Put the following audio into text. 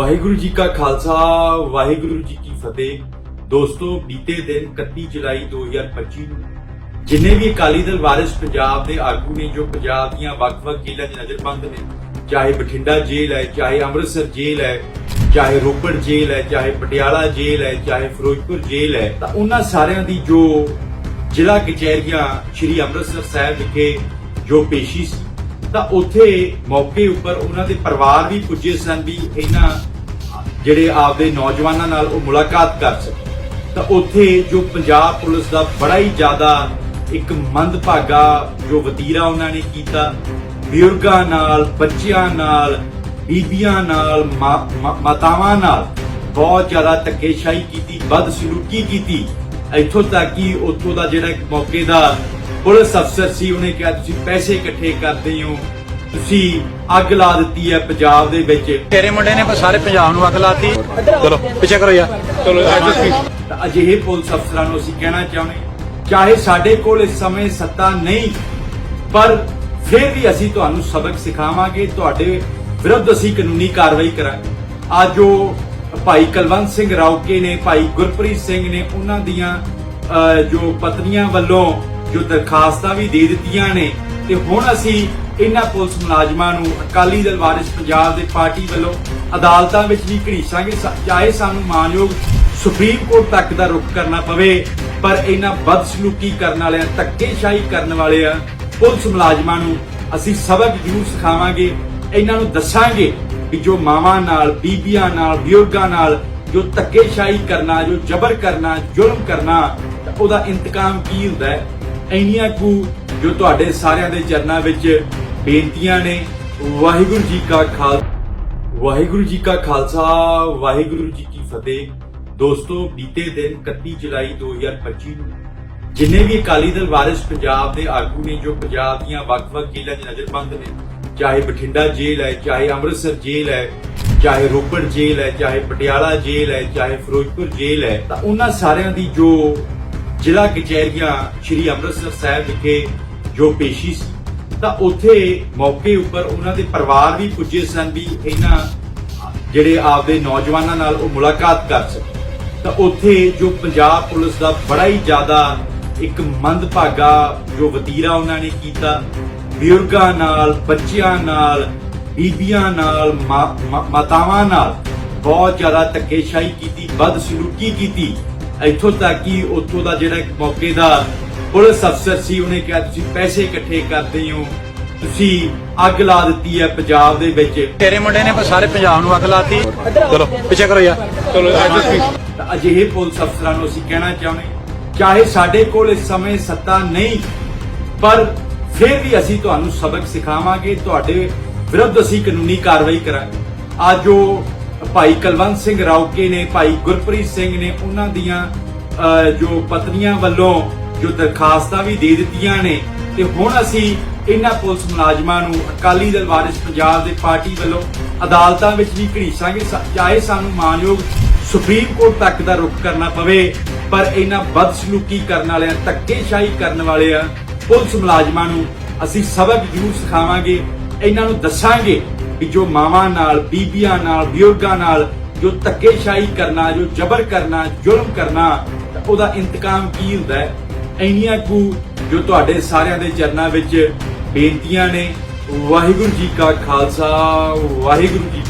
ਵਾਹਿਗੁਰੂ ਜੀ ਕਾ ਖਾਲਸਾ, ਵਾਹਿਗੁਰੂ ਜੀ ਕੀ ਫਤਿਹ। ਦੋਸਤੋ, ਬੀਤੇ ਦਿਨ 31 ਜੁਲਾਈ 2025 ਨੂੰ ਜਿੰਨੇ ਵੀ ਅਕਾਲੀ ਦਲ ਵਾਰਿਸ ਪੰਜਾਬ ਦੇ ਆਗੂ ਨੇ, ਜੋ ਪੰਜਾਬ ਦੀਆਂ ਵੱਖ-ਵੱਖ ਜੇਲ੍ਹਾਂ 'ਚ ਨਜ਼ਰਬੰਦ ਨੇ, ਚਾਹੇ ਬਠਿੰਡਾ ਜੇਲ੍ਹ ਹੈ, ਚਾਹੇ ਅੰਮ੍ਰਿਤਸਰ ਜੇਲ੍ਹ ਹੈ, ਚਾਹੇ ਰੋਪੜ ਜੇਲ੍ਹ ਹੈ, ਚਾਹੇ ਪਟਿਆਲਾ ਜੇਲ੍ਹ ਹੈ, ਚਾਹੇ ਫਿਰੋਜ਼ਪੁਰ ਜੇਲ੍ਹ ਹੈ, ਤਾਂ ਉਹਨਾਂ ਸਾਰਿਆਂ ਦੀ ਜੋ ਜ਼ਿਲ੍ਹਾ ਕਚਹਿਰੀਆਂ ਸ੍ਰੀ ਅੰਮ੍ਰਿਤਸਰ ਸਾਹਿਬ ਵਿਖੇ ਜੋ ਪੇਸ਼ੀ ਸੀ ਤਾਂ ਉੱਥੇ ਮੌਕੇ ਉੱਪਰ ਉਹਨਾਂ ਦੇ ਪਰਿਵਾਰ ਵੀ ਪੁੱਜੇ ਸਨ ਵੀ ਇਹਨਾਂ ਜਿਹੜੇ ਆਪਦੇ ਨੌਜਵਾਨਾਂ ਨਾਲ ਉਹ ਮੁਲਾਕਾਤ ਕਰ ਸਕੇ ਤਾਂ ਉੱਥੇ ਜੋ ਪੰਜਾਬ ਪੁਲਿਸ ਦਾ ਬੜਾ ਹੀ ਜ਼ਿਆਦਾ ਇੱਕ ਮੰਦਭਾਗਾ ਜੋ ਵਤੀਰਾ ਉਹਨਾਂ ਨੇ ਕੀਤਾ, ਬਜ਼ੁਰਗਾਂ ਨਾਲ, ਬੱਚਿਆਂ ਨਾਲ, ਬੀਬੀਆਂ ਨਾਲ ਮਾਤਾਵਾਂ ਨਾਲ ਬਹੁਤ ਜ਼ਿਆਦਾ ਧੱਕੇਸ਼ਾਹੀ ਕੀਤੀ, ਬਦਸਲੂਕੀ ਕੀਤੀ। ਇੱਥੋਂ ਤੱਕ ਕਿ ਉੱਥੋਂ ਦਾ ਜਿਹੜਾ ਇੱਕ ਮੌਕੇ ਦਾ ਪੁਲਿਸ ਅਫਸਰ ਸੀ, ਉਹਨੇ ਕਿਹਾ, ਤੁਸੀਂ ਪੈਸੇ ਇਕੱਠੇ ਕਰਦੇ ਹੋ ਤੁਸੀਂ ਅੱਗ ਲਾ ਦਿੱਤੀ ਹੈ ਪੰਜਾਬ ਦੇ ਵਿੱਚ। ਤੇਰੇ ਮੁੰਡੇ ਨੇ ਸਾਰੇ ਪੰਜਾਬ ਨੂੰ ਅੱਗ ਲਾਤੀ। ਚਲੋ ਪਿੱਛੇ ਕਰੋ ਯਾਰ। ਚਲੋ ਤਾਂ ਅਜਿਹੇ ਪੁਲਿਸ ਅਫਸਰਾਂ ਨੂੰ ਅਸੀਂ ਕਹਿਣਾ ਚਾਹੁੰਦੇ ਚਾਹੇ ਸਾਡੇ ਕੋਲ ਇਸ ਸਮੇਂ ਸੱਤਾ ਨਹੀਂ ਪਰ ਫਿਰ ਵੀ ਅਸੀਂ ਤੁਹਾਨੂੰ ਸਬਕ ਸਿਖਾਵਾਂਗੇ ਤੁਹਾਡੇ ਵਿਰੁੱਧ ਅਸੀਂ ਕਾਨੂੰਨੀ ਕਾਰਵਾਈ ਕਰਾਂਗੇ। ਅੱਜ ਜੋ ਭਾਈ ਕੁਲਵੰਤ ਸਿੰਘ ਰਾਉਕੇ ਨੇ ਭਾਈ ਗੁਰਪ੍ਰੀਤ ਸਿੰਘ ਨੇ ਉਹਨਾਂ ਦੀਆਂ ਜੋ ਪਤਨੀਆਂ ਵੱਲੋਂ ਜੋ ਦਰਖਾਸਤਾਂ ਵੀ ਦੇ ਦਿੱਤੀਆਂ ਨੇ ਤੇ ਹੁਣ ਅਸੀਂ ਇਹਨਾਂ ਪੁਲਿਸ ਮੁਲਾਜ਼ਮਾਂ ਨੂੰ ਅਕਾਲੀ ਦਲ ਵਾਰਿਸ ਪੰਜਾਬ ਦੇ ਪਾਰਟੀ ਵੱਲੋਂ ਅਦਾਲਤਾਂ ਵਿੱਚ ਵੀ ਘੜੀਸਾਂਗੇ ਚਾਹੇ ਸਾਨੂੰ ਮਾਨਯੋਗ ਸੁਪਰੀਮ ਕੋਰਟ ਤੱਕ ਦਾ ਰੁਖ ਕਰਨਾ ਪਵੇ, ਪਰ ਇਹਨਾਂ ਬਦਸਲੂਕੀ ਕਰਨ ਵਾਲਿਆਂ, ਧੱਕੇਸ਼ਾਹੀ ਕਰਨ ਵਾਲਿਆਂ, ਪੁਲਿਸ ਮੁਲਾਜ਼ਮਾਂ ਨੂੰ ਅਸੀਂ ਸਬਕ ਜ਼ਰੂਰ ਸਿਖਾਵਾਂਗੇ, ਇਹਨਾਂ ਨੂੰ ਦੱਸਾਂਗੇ ਕਿ ਜੋ ਮਾਵਾਂ ਨਾਲ, ਬੀਬੀਆਂ ਨਾਲ, ਬਜ਼ੁਰਗਾਂ ਨਾਲ ਜੋ ਧੱਕੇਸ਼ਾਹੀ ਕਰਨਾ, ਜੋ ਜ਼ਬਰ ਕਰਨਾ, ਜ਼ੁਲਮ ਕਰਨਾ ਉਹਦਾ ਇੰਤਕਾਮ ਕੀ ਹੁੰਦਾ ਹੈ? ਇੰਨੀਆਂ ਕੁ ਜੋ ਤੁਹਾਡੇ ਸਾਰਿਆਂ ਦੇ ਚਰਨਾਂ ਵਿੱਚ ਬੇਨਤੀਆਂ ਨੇ। ਵਾਹਿਗੁਰੂ ਜੀ ਕਾ ਖਾਲ, ਵਾਹਿਗੁਰੂ ਜੀ ਕਾ ਖਾਲਸਾ, ਵਾਹਿਗੁਰੂ ਜੀ ਕੀ ਫਤਿਹ। ਦੋਸਤੋ, ਬੀਤੇ ਦਿਨ 31 ਜੁਲਾਈ 2025 ਨੂੰ ਜਿੰਨੇ ਵੀ ਅਕਾਲੀ ਦਲ ਵਾਰਿਸ ਪੰਜਾਬ ਦੇ ਆਗੂ ਨੇ, ਜੋ ਪੰਜਾਬ ਦੀਆਂ ਵੱਖ-ਵੱਖ ਜੇਲ੍ਹਾਂ 'ਚ ਨਜ਼ਰਬੰਦ ਨੇ, ਚਾਹੇ ਬਠਿੰਡਾ ਜੇਲ੍ਹ ਹੈ, ਚਾਹੇ ਅੰਮ੍ਰਿਤਸਰ ਜੇਲ੍ਹ ਹੈ, ਚਾਹੇ ਰੋਪੜ ਜੇਲ੍ਹ ਹੈ, ਚਾਹੇ ਪਟਿਆਲਾ ਜੇਲ੍ਹ ਹੈ, ਚਾਹੇ ਫਿਰੋਜ਼ਪੁਰ ਜੇਲ੍ਹ ਹੈ, ਤਾਂ ਉਹਨਾਂ ਸਾਰਿਆਂ ਦੀ ਜੋ ਜ਼ਿਲ੍ਹਾ ਕਚਹਿਰੀਆਂ ਸ੍ਰੀ ਅੰਮ੍ਰਿਤਸਰ ਸਾਹਿਬ ਵਿਖੇ ਜੋ ਪੇਸ਼ੀ ਸੀ ਤਾਂ ਉੱਥੇ ਮੌਕੇ ਉੱਪਰ ਉਹਨਾਂ ਦੇ ਪਰਿਵਾਰ ਵੀ ਪੁੱਜੇ ਸਨ ਵੀ ਇਹਨਾਂ ਜਿਹੜੇ ਆਪਦੇ ਨੌਜਵਾਨਾਂ ਨਾਲ ਉਹ ਮੁਲਾਕਾਤ ਕਰ ਸਕੇ ਤਾਂ ਉੱਥੇ ਜੋ ਪੰਜਾਬ ਪੁਲਿਸ ਦਾ ਬੜਾ ਹੀ ਜ਼ਿਆਦਾ ਇੱਕ ਮੰਦਭਾਗਾ ਜੋ ਵਤੀਰਾ ਉਹਨਾਂ ਨੇ ਕੀਤਾ, ਬਜ਼ੁਰਗਾਂ ਨਾਲ, ਬੱਚਿਆਂ ਨਾਲ, ਬੀਬੀਆਂ ਨਾਲ ਮਾਤਾਵਾਂ ਨਾਲ ਬਹੁਤ ਜ਼ਿਆਦਾ ਧੱਕੇਸ਼ਾਹੀ ਕੀਤੀ, ਬਦਸਲੂਕੀ ਕੀਤੀ। ਇੱਥੋਂ ਤੱਕ ਕਿ ਉੱਥੋਂ ਦਾ ਜਿਹੜਾ ਇੱਕ ਮੌਕੇ ਦਾ ਪੁਲਿਸ ਅਫਸਰ ਸੀ ਉਹਨੇ ਕਿਹਾ ਤੁਸੀਂ ਪੈਸੇ ਇਕੱਠੇ ਕਰਦੇ ਹੋ। ਤੁਸੀਂ ਅੱਗ ਲਾ ਦਿੱਤੀ ਹੈ ਪੰਜਾਬ ਦੇ ਵਿੱਚ। ਤੇਰੇ ਮੁੰਡੇ ਨੇ ਸਾਰੇ ਪੰਜਾਬ ਨੂੰ ਅੱਗ ਲਾਤੀ। ਚਲੋ ਪਿੱਛੇ ਕਰੋ ਯਾਰ। ਚਲੋ ਤਾਂ ਅਜਿਹੇ ਪੁਲਿਸ ਅਫਸਰਾਂ ਨੂੰ ਅਸੀਂ ਕਹਿਣਾ ਚਾਹੁੰਦੇ ਚਾਹੇ ਸਾਡੇ ਕੋਲ ਇਸ ਸਮੇਂ ਸੱਤਾ ਨਹੀਂ ਪਰ ਫਿਰ ਵੀ ਅਸੀਂ ਤੁਹਾਨੂੰ ਸਬਕ ਸਿਖਾਵਾਂਗੇ ਤੁਹਾਡੇ ਵਿਰੁੱਧ ਅਸੀਂ ਕਾਨੂੰਨੀ ਕਾਰਵਾਈ ਕਰਾਂਗੇ। ਅੱਜ ਜੋ ਭਾਈ ਕੁਲਵੰਤ ਸਿੰਘ ਰਾਉਕੇ ਨੇ ਭਾਈ ਗੁਰਪ੍ਰੀਤ ਸਿੰਘ ਨੇ ਉਹਨਾਂ ਦੀਆਂ ਜੋ ਪਤਨੀਆਂ ਵੱਲੋਂ ਜੋ ਦਰਖਾਸਤਾਂ ਵੀ ਦੇ ਦਿੱਤੀਆਂ ਨੇ ਤੇ ਹੁਣ ਅਸੀਂ ਇਹਨਾਂ ਪੁਲਿਸ ਮੁਲਾਜ਼ਮਾਂ ਨੂੰ ਅਕਾਲੀ ਦਲ ਵਾਰਿਸ ਪੰਜਾਬ ਦੇ ਪਾਰਟੀ ਵੱਲੋਂ ਅਦਾਲਤਾਂ ਵਿੱਚ ਵੀ ਘੜੀਸਾਂਗੇ। ਚਾਹੇ ਸਾਨੂੰ ਮਾਨਯੋਗ ਸੁਪਰੀਮ ਕੋਰਟ ਤੱਕ ਦਾ ਰੁਖ ਕਰਨਾ ਪਵੇ, ਪਰ ਇਹਨਾਂ ਬਦਸਲੂਕੀ ਕਰਨ ਵਾਲਿਆਂ, ਧੱਕੇਸ਼ਾਹੀ ਕਰਨ ਵਾਲਿਆਂ, ਪੁਲਿਸ ਮੁਲਾਜ਼ਮਾਂ ਨੂੰ ਅਸੀਂ ਸਬਕ ਜ਼ਰੂਰ ਸਿਖਾਵਾਂਗੇ। ਇਹਨਾਂ ਨੂੰ ਦੱਸਾਂਗੇ ਕਿ ਜੋ ਮਾਵਾਂ ਨਾਲ, ਬੀਬੀਆਂ ਨਾਲ, ਬਜ਼ੁਰਗਾਂ ਨਾਲ ਜੋ ਧੱਕੇਸ਼ਾਹੀ ਕਰਨਾ, ਜੋ ਜ਼ਬਰ ਕਰਨਾ, ਜ਼ੁਲਮ ਕਰਨਾ ਉਹਦਾ ਇੰਤਕਾਮ ਕੀ ਹੁੰਦਾ ਹੈ? ਇੰਨੀਆਂ ਕੁ ਜੋ ਤੁਹਾਡੇ ਸਾਰਿਆਂ ਦੇ ਚਰਨਾਂ ਵਿੱਚ ਬੇਨਤੀਆਂ ਨੇ। ਵਾਹਿਗੁਰੂ ਜੀ ਕਾ ਖਾਲਸਾ, ਵਾਹਿਗੁਰੂ ਜੀ